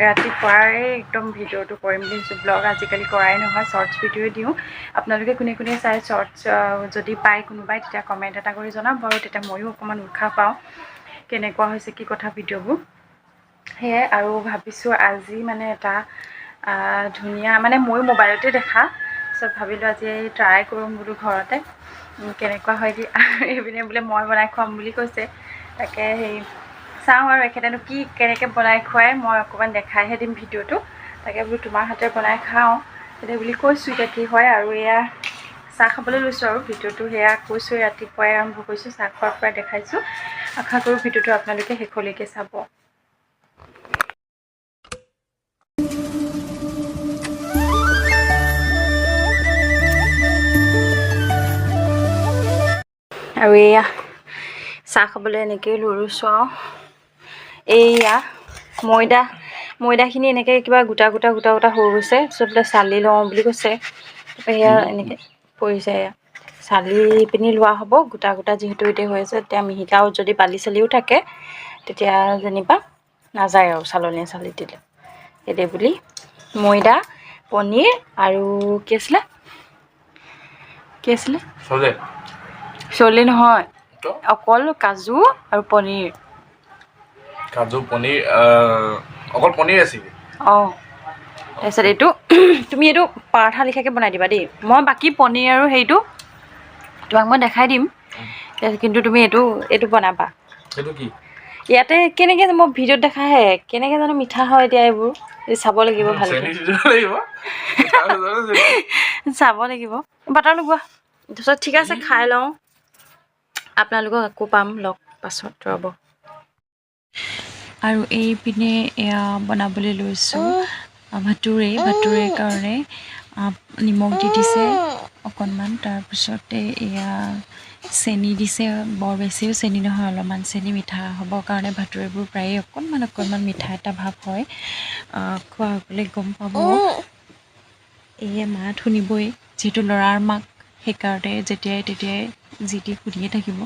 ৰাতিপুৱাই একদম ভিডিঅ'টো কৰিম ভাবিছোঁ। ব্লগ আজিকালি কৰাই নহয় শ্বৰ্টছ ভিডিঅ'ই দিওঁ। আপোনালোকে কোনে কোনে চাই শ্বৰ্টছ যদি পায় কোনোবাই তেতিয়া কমেণ্ট এটা কৰি জনাম বাৰু তেতিয়া ময়ো অকণমান উৎসাহ পাওঁ। কেনেকুৱা হৈছে কি কথা ভিডিঅ'বোৰ। সেয়াই আৰু ভাবিছোঁ আজি মানে এটা ধুনীয়া মানে ময়ো মোবাইলতে দেখা। তাৰপিছত ভাবিলোঁ আজি ট্ৰাই কৰিম বোলো ঘৰতে। কেনেকুৱা হয় কি এইপিনে বোলে মই বনাই খুৱাম বুলি কৈছে। তাকে হেৰি চাওঁ আৰু এখেতেনো কি কেনেকৈ বনাই খুৱাই মই অকণমান দেখাইহে দিম ভিডিঅ'টো। তাকে বোলো তোমাৰ হাতে বনাই খাওঁ। তেতিয়া বুলি কৈছোঁ এতিয়া কি হয় আৰু এয়া চাহ খাবলৈ লৈছোঁ আৰু ভিডিঅ'টো। সেয়া কৈছোঁ ৰাতিপুৱাই আৰম্ভ কৰিছোঁ চাহ খোৱাৰ পৰা দেখাইছোঁ। আশা কৰোঁ ভিডিঅ'টো আপোনালোকে শেষলৈকে চাব। আৰু এয়া চাহ খাবলৈ এনেকৈয়ে লৈছোঁ আৰু। এইয়া ময়দা ময়দাখিনি এনেকৈ কিবা গোটা গোটা গোটা গোটা হৈ গৈছে। তাৰপিছত বোলে চালি লওঁ বুলি কৈছে। তাৰপৰা সেয়া এনেকৈ পৰিছে এয়া চালি পিনি লোৱা হ'ব গোটা গোটা যিহেতু এতিয়া হৈ আছে। তেতিয়া মিহিকাও যদি বালি চালিও থাকে তেতিয়া যেনিবা নাযায় আৰু চালনীয়ে চালি দিলে। সেইদে বুলি ময়দা পনীৰ আৰু কি আছিলে? কি আছিলে? চলে চলি নহয়। অকল কাজু আৰু পনীৰ। কাজু পনীৰ অকল পনীৰ ৰেচিপি অঁ তাৰপিছত এইটো তুমি এইটো পাৰঠা লিখাকৈ বনাই দিবা দেই। মই বাকী পনীৰ আৰু হেৰিটো তোমাক মই দেখাই দিম। কিন্তু তুমি এইটো এইটো বনাবা। সেইটো কি? ইয়াতে কেনেকৈ মই ভিডিঅ'ত দেখাহে কেনেকৈ জানো মিঠা হয় এতিয়া এইবোৰ। এই চাব লাগিব চেনি। চাব লাগিব। বাটাৰ লগোৱা। তাৰপিছত ঠিক আছে খাই লওঁ। আপোনালোকক আকৌ পাম লগ পাছত ৰ'ব। আৰু এইপিনে এয়া বনাবলৈ লৈছোঁ ভাতুৰে ভাতুৰে কাৰণে নিমখ দি দিছে অকণমান তাৰপিছতে এয়া চেনি দিছে বৰ বেছিও চেনি নহয় অলপমান চেনি মিঠা হ'বৰ কাৰণে ভাতুৰেবোৰ প্ৰায়ে অকণমান অকণমান মিঠা এটা ভাৱ হয়। খোৱাসকলে গম পাব। এয়ে মাত শুনিবই যিহেতু ল'ৰাৰ মাক সেইকাৰণে যেতিয়াই তেতিয়াই যি টি শুনিয়ে থাকিব।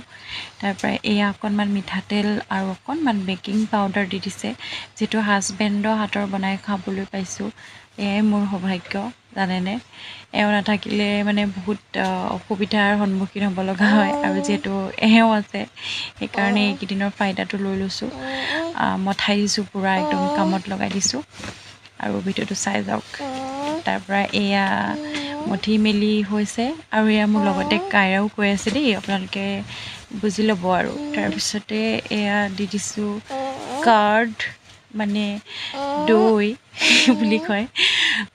তাৰপৰা এয়া অকণমান মিঠাতেল আৰু অকণমান বেকিং পাউডাৰ দি দিছে যিটো হাজবেণ্ডৰ হাতৰ বনাই খাবলৈ পাইছোঁ। এয়াই মোৰ সৌভাগ্য জানেনে? এওঁ নাথাকিলে মানে বহুত অসুবিধাৰ সন্মুখীন হ'ব লগা হয়। আৰু যিহেতু এওঁ আছে সেইকাৰণে এইকেইদিনৰ ফাইদাটো লৈ লৈছোঁ। মঠাই দিছোঁ পূৰা একদম কামত লগাই দিছোঁ। আৰু ভিডিঅ'টো চাই যাওক। তাৰ পৰা এয়া মঠি মেলি হৈছে আৰু এয়া মোৰ লগতে কাইৰাও কৈ আছে দেই আপোনালোকে বুজি ল'ব আৰু। তাৰপিছতে এয়া দি দিছোঁ কাৰ্ড মানে দৈ বুলি কয়।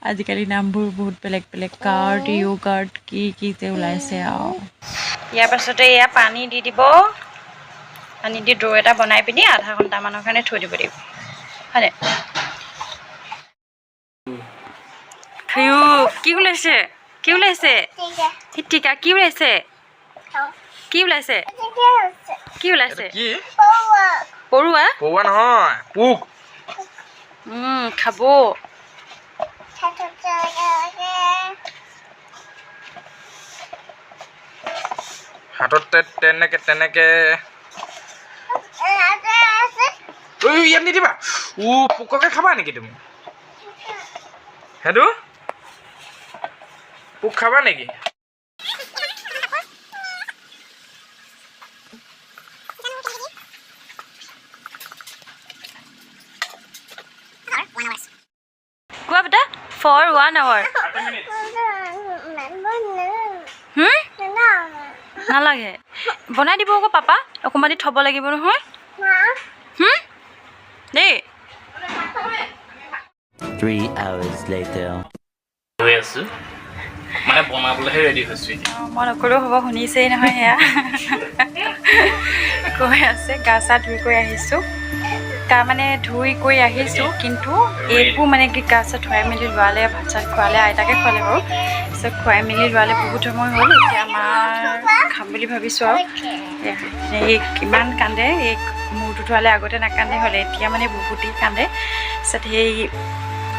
আজিকালি নামবোৰ বহুত বেলেগ বেলেগ। কাৰ্ড ইউ কাৰ্ড কি কি যে ওলাইছে আৰু ইয়াৰ পাছতে এয়া পানী দি দিব। পানী দি দৈ এটা বনাই পিনি আধা ঘণ্টামানৰ কাৰণে থৈ দিব লাগিব। হয়নে? কি ওলাইছে? কি ওলাইছে? হিতিকা কি ওলাইছে? কি ওলাইছে? কি ওলাইছে? কি? পৰুৱা। নহয় পোক। খাব। হাতত তেনেকে তেনেকে। ইয়াত নিদিবা। ও পোককে খাবা নেকি তুমি? সেইটো পোক খাবা নেকি? কোৱা বেটা? ফৰ ওৱান আৱাৰ নালাগে। বনাই দিব আকৌ পাপা। অকণমান দি থ'ব লাগিব নহয়। দেই। Three hours later. মানে বনাবলৈহে ৰেডি হৈছোঁ মই নকলেও হ'ব শুনিছেই নহয় সেয়া কৈ আছে গা চা ধুই কৰি আহিছোঁ। গা মানে ধুই কৰি আহিছোঁ কিন্তু একো মানে কি গা চা ধুৱাই মেলি লোৱালে ভাত চাত খোৱালে আইতাকে খোৱালে বাৰু। তাৰপিছত খুৱাই মেলি লোৱালে বহুত সময় হ'ল এতিয়া আমাৰ খাম বুলি ভাবিছোঁ আৰু। এই কিমান কান্দে এই মূৰটো ধোৱালে আগতে নাকান্দে হ'লে এতিয়া মানে বহুতেই কান্দে। তাৰপিছত সেই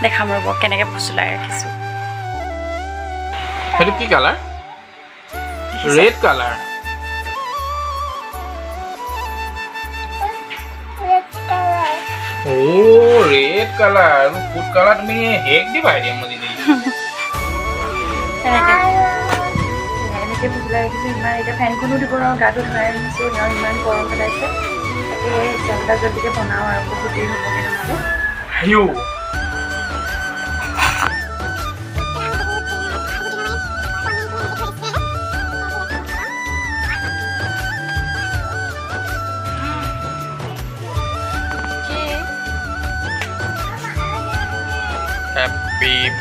দেখাম ৰ'ব কেনেকৈ ফুচুলাই ৰাখিছোঁ। সেইটো কি কালাৰ ৰেড কালাৰ অ' ৰেড কালাৰ আৰু ফুড কালাৰ তুমি হেক দিবা এতিয়া মই দিদি এনেকৈ এনেকৈ ফুচলাই ৰাখিছোঁ ইমান এতিয়া ফেনখনো দিব নোৱাৰোঁ গাটো ধুৱাই ৰাখিছোঁ তেওঁ ইমান গৰম পেলাইছে তাকে জলদা জলদিকৈ বনাওঁ আৰু বহুত দেৰি হ'বগৈ নহ'লে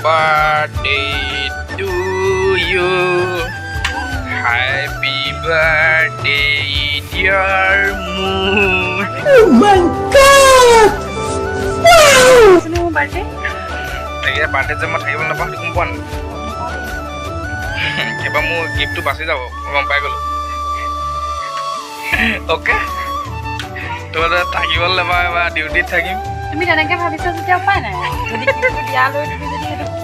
birthday to you. Happy birthday, dear moon. মোৰ বাৰ্থডে তাকে বাৰ্থডে যে মই থাকিব নাপাওঁ সেইটো গম পোৱা নাই এবাৰ মোৰ গিফ্টটো বাচি যাব মই গম পাই গ'লো অ'কে তোৰ থাকিবলৈ নাপাওঁ এবাৰ ডিউটিত থাকিম তুমি তেনেকৈ ভাবিছা যেতিয়া উপায় নাই যদি কিন্তু দিয়ালৈ তুমি যদি সেইটো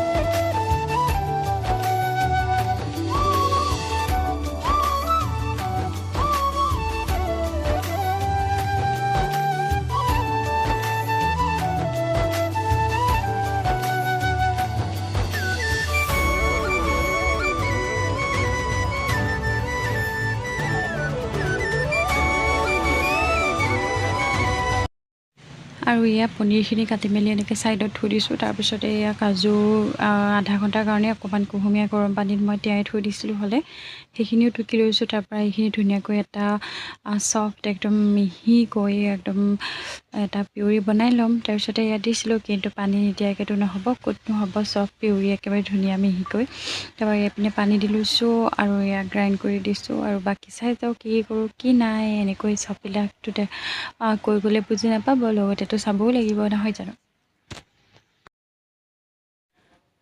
আৰু এয়া পনীৰখিনি কাটি মেলি এনেকৈ ছাইডত থৈ দিছোঁ। তাৰপিছতে এয়া কাজু আধা ঘণ্টাৰ কাৰণে অকণমান কুহুমীয়া গৰম পানীত মই তিয়াই থৈ দিছিলোঁ হ'লে। সেইখিনিও টুকি লৈছোঁ তাৰপৰা এইখিনি ধুনীয়াকৈ এটা চফ্ট একদম মিহিকৈ একদম এটা পিউৰি বনাই ল'ম। তাৰপিছতে ইয়াত দিছিলোঁ কিন্তু পানী নিদিয়াকৈতো নহ'ব ক'তনো হ'ব চফ্ট পিউৰি একেবাৰে ধুনীয়া মিহিকৈ। তাৰপৰা এইপিনে পানী দি লৈছোঁ আৰু এয়া গ্ৰাইণ্ড কৰি দিছোঁ আৰু বাকী চাই যাওঁ কি কৰোঁ কি নাই এনেকৈ চববিলাকটোতে আ, কৈ গ'লে বুজি নাপাব। লগতেতো চাবও লাগিব নহয় জানো?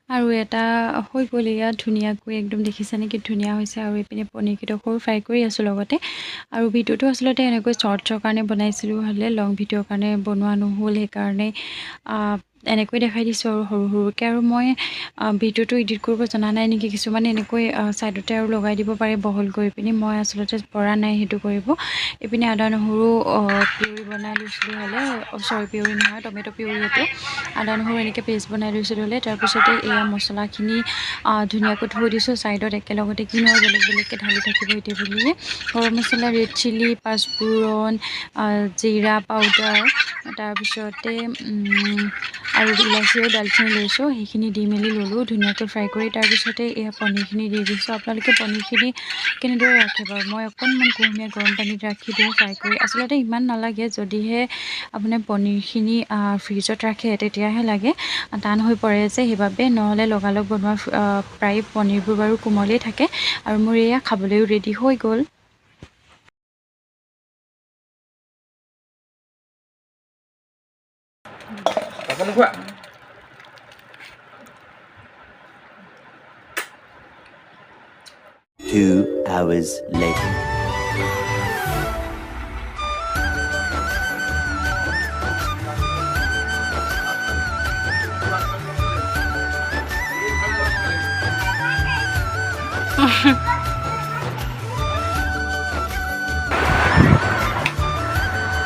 আৰু এটা হৈ গ'ল ইয়াত ধুনীয়াকৈ একদম দেখিছে নেকি? ধুনীয়া হৈছে আৰু এইপিনে পনীৰকেইডোখৰো ফ্ৰাই কৰি আছোঁ লগতে। আৰু ভিডিঅ'টো আচলতে এনেকৈ শ্বৰ্টছৰ কাৰণে বনাইছিলোঁ হ'লে লং ভিডিঅ'ৰ কাৰণে বনোৱা নহ'ল সেইকাৰণে এনেকৈ দেখাই দিছোঁ আৰু সৰু সৰুকৈ আৰু মই ভিডিঅ'টো এডিট কৰিব জনা নাই নেকি? কিছুমানে এনেকৈ ছাইডতে আৰু লগাই দিব পাৰে বহল কৰি পিনি। মই আচলতে পৰা নাই সেইটো কৰিব। এইপিনে আদা নহৰু পিউৰি বনাই লৈছিলোঁ হ'লে চৰি পিউৰি নহয় টমেট' পিউৰি এইটো। আদা নহৰু এনেকৈ পেষ্ট বনাই লৈছিলোঁ হ'লে তাৰপিছতে এয়া মছলাখিনি ধুনীয়াকৈ থৈ দিছোঁ। ছাইডত একেলগতে কিনো আৰু বেলেগ বেলেগকৈ ঢালি থাকিব এতিয়া বুলিয়ে। গৰম মছলা ৰেড চিলি পাঁচফোৰণ জিৰা পাউডাৰ তাৰপিছতে আৰু ইলাচি আৰু দালচেনি লৈছোঁ সেইখিনি দি মেলি ল'লোঁ ধুনীয়াকৈ ফ্ৰাই কৰি তাৰপিছতে এয়া পনীৰখিনি দি দিছোঁ। আপোনালোকে পনীৰখিনি কেনেদৰে ৰাখে বাৰু? মই অকণমান কুহুমীয়া গৰম পানীত ৰাখি দিওঁ ফ্ৰাই কৰি। আচলতে ইমান নালাগে যদিহে আপোনাৰ পনীৰখিনি ফ্ৰিজত ৰাখে তেতিয়াহে লাগে। টান হৈ পৰে যে সেইবাবে নহ'লে লগালগ বনোৱা প্ৰায় পনীৰবোৰ বাৰু কোমলেই থাকে। আৰু মোৰ এয়া খাবলৈও ৰেডি হৈ গ'ল। পাপা নোখোৱা Two hours later.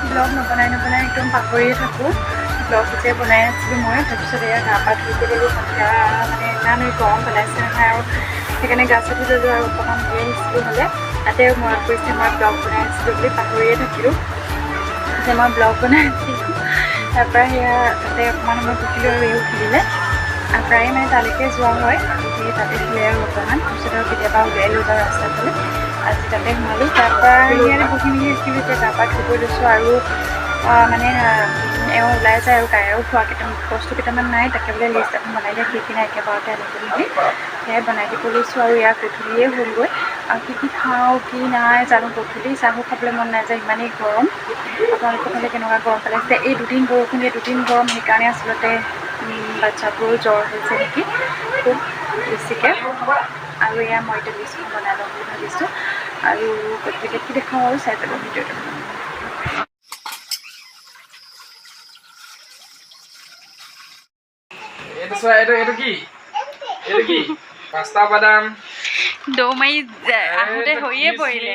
ব্লগ নবনাই নবনাই একদম পাহৰিয়ে থাকোঁ ব্লগ যে বনাই আছিলোঁ মই তাৰপিছত এয়া গা পা ধুই কৰি সন্ধিয়া মানে ইমান গৰম পেলাইছে নহয় আৰু সেইকাৰণে গা চা ধুই ল'লোঁ আৰু অকণমান ধুই আহিছিলোঁ হ'লে। তাতে মনত পৰিছে মই ব্লগ বনাই আছিলোঁ বুলি পাহৰিয়ে থাকিলোঁ। যে মই ব্লগ বনাই আছিলোঁ। তাৰপৰা সেয়া তাতে অকণমান সময় বহিলোঁ আৰু এও খেলিলে। প্ৰায়ে মানে তালৈকে যোৱা হয় সেই তাতে খেলে আৰু অকণমান। তাৰপিছত আৰু কেতিয়াবা উলিয়াই লৈ যাওঁ ৰাস্তাৰ ফালে। আজি তাতে সোমালোঁ। তাৰপৰা ইয়াতে বহি মেলি আছিলোঁ এতিয়া গা পা ধুব লৈছোঁ আৰু মানে এওঁ ওলাই যায় আৰু গায়ৰো খোৱা কেইটামান বস্তু কেইটামান নাই তাকে বোলে লিষ্ট এখন বনাই দিয়ে সেইখিনি একেবাৰতে আনি মেলি সেয়াই বনাই দিব লৈছোঁ আৰু ইয়াৰ গধূলিয়ে হ'লগৈ। আৰু কি কি খাওঁ কি নাই জানো গধূলি চাহো খাবলৈ মন নাযায় ইমানেই গৰম। আপোনালোকৰ ফালে কেনেকুৱা গৰম পেলাইছে? এই দুদিন বৰষুণ দিয়ে দুদিন গৰম সেইকাৰণে আচলতে বাচ্ছাবোৰো জ্বৰ হৈছে নেকি? খুব বেছিকৈ। আৰু এয়া মই এতিয়া লিষ্টখন বনাই ল'ম বুলি ভাবিছোঁ। আৰু গতিকে কি দেখাওঁ আৰু চাই পেলাই ভিডিঅ'টো। চোৱা এইটো এইটো কি এইটো কি পাঁচটা বাদাম দৌ মাৰি আহোঁতে হৈয়ে পৰিলে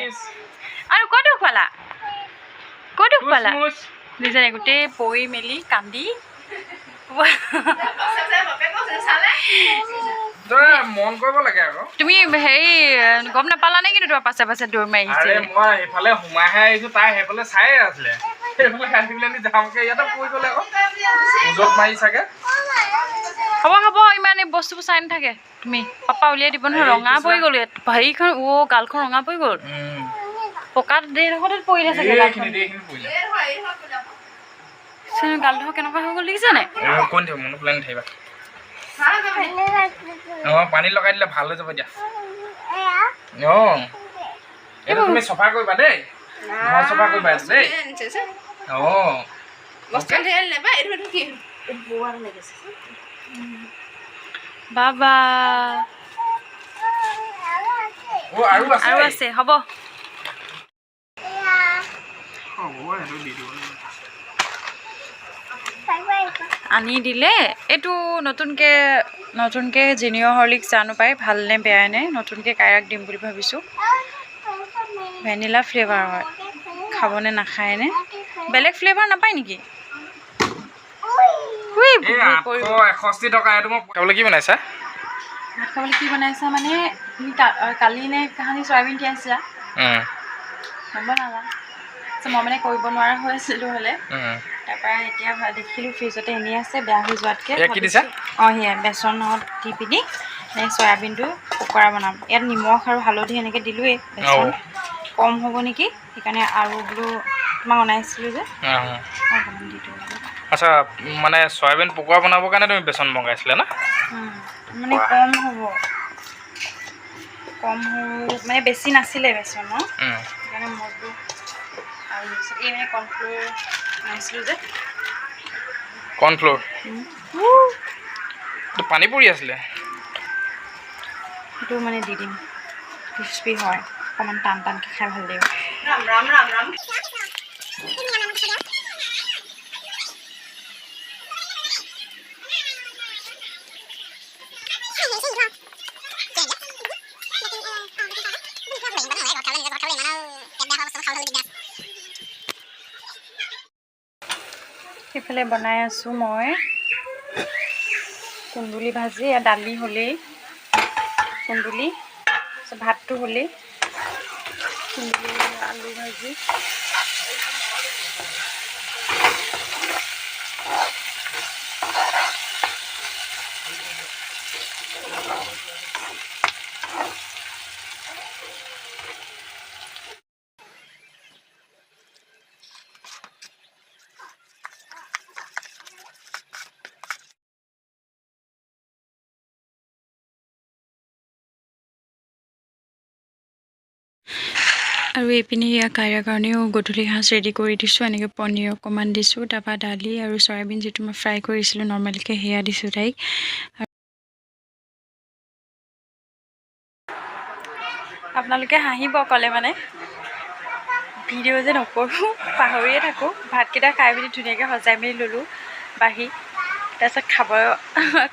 আৰু ক'ত খোৱালা ক'ত খোৱালা দুজনে গোটেই পৰি মেলি কান্দি মন তুমি হেৰি গম নাপালা নে কিন্তু তোমাৰ পাছে পাছে দৌৰ মাৰি মই সেইফালে সোমাইহে আহিছো তাই সেইফালে চায়ে আছিলে হ'ব হ'ব ইমান এই বস্তুবোৰ চাই নাথাকে। তুমি পাপা উলিয়াই দিব নহয় ৰঙা পৰি গ'ল হেৰিখন অ' গালখন ৰঙা পৰি গ'ল। পকাত ডেৰডোখৰতে পৰিলে চাগে গালডোখৰ কেনেকুৱা হৈ গ'ল দেখিছা নাই পানী লগাই দিলে ভাল হৈ যাব দিয়া। অঁ। এইটো তুমি চফা কৰিবা দেই। ঘৰ চফা কৰিবা এইটো দেই অঁ বাবা অ' আৰু আছে আৰু আছে হ'ব হ'ব সেইটো দি দিব লাগিব। আনি দিলে এইটো নতুনকৈ নতুনকৈ জিনিয়ৰ হৰ্লিক্স জানো পাই ভালনে বেয়ানে নতুনকৈ কাইৰাক দিম বুলি ভাবিছোঁ ভেনিলা ফ্লেভাৰ হয় খাবনে নাখায়নে বেলেগ ফ্লেভাৰ নাপায় নেকি। এষষ্ঠি টকা এইটো মই খাবলৈ কি বনাইছা? ভাত খাবলৈ কি বনাইছা মানে তুমি কালি নে কাহানি চয়াবিন তিয়াইছিলা নবনালা। মই মানে কৰিব নোৱাৰা হৈ আছিলোঁ হ'লে। তাৰপৰা এতিয়া দেখিলোঁ ফ্ৰিজতে এনেই আছে বেয়া হৈ যোৱাতকৈ। এয়া কি দিছা? অঁ সেয়া বেচনত দি পিনি চয়াবিনটো পকৰা বনাম। ইয়াত নিমখ আৰু হালধি এনেকৈ দিলোঁৱেই বেচন। কম হ'ব নেকি? সেইকাৰণে আৰু বোলো তোমাক অনাইছিলোঁ যে। আচ্ছা মানে চয়াবিন পকোৱা বনাবৰ কাৰণে তুমি বেচন মগাইছিলা না? মানে কম হ'ব। কম হ'ব মানে বেছি নাছিলে বেচন ন উম। সেইকাৰণে মই বোলো আৰু তাৰপিছত এই মানে কৰ্ণফ্ল'ৰ বনাইছিলোঁ যে। কৰ্ণফ্ল'ৰ? উম, এইটো পানী পৰি আছিলে? সেইটো মানে দি দিম। ক্ৰিস্পি হয় অকণমান টান টানকৈ খাই ভাল লাগিব। সেইফালে বনাই আছোঁ মই। কুন্দুলি ভাজি দালি হ'লেই। কুন্দুলি ভাতটো হ'লেই। কুন্দুলি আলু ভাজি। আৰু এইপিনে ইয়াৰ কাইৰাৰ কাৰণেও গধূলি সাঁজ ৰেডি কৰি দিছোঁ এনেকৈ পনীৰ অকণমান দিছোঁ তাৰপৰা দালি আৰু চয়াবিন যিটো মই ফ্ৰাই কৰিছিলোঁ নৰ্মেলকৈ সেয়া দিছোঁ তাইক। আপোনালোকে হাঁহিব ক'লে মানে? ভিডিঅ' যে নকৰোঁ পাহৰিয়ে থাকোঁ। ভাতকেইটা খাই পিনি ধুনীয়াকৈ সজাই মেলি ল'লোঁ বাঢ়ি। তাৰপিছত খাব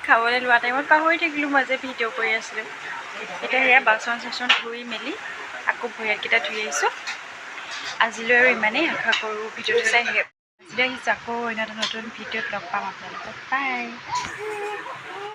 খাবলৈ লোৱা টাইমত পাহৰি থাকিলোঁ মই যে ভিডিঅ' কৰি আছিলোঁ। এতিয়া সেয়া বাচন চাচন ধুই মেলি আকৌ ভৰি হাতকেইটা ধুই আহিছোঁ। আজিলৈ আৰু ইমানেই আশা কৰোঁ ভিডিঅ'টো চাই আহিছোঁ আকৌ অন্য এটা নতুন ভিডিঅ'ত লগ পাম আপোনালোকক। বাই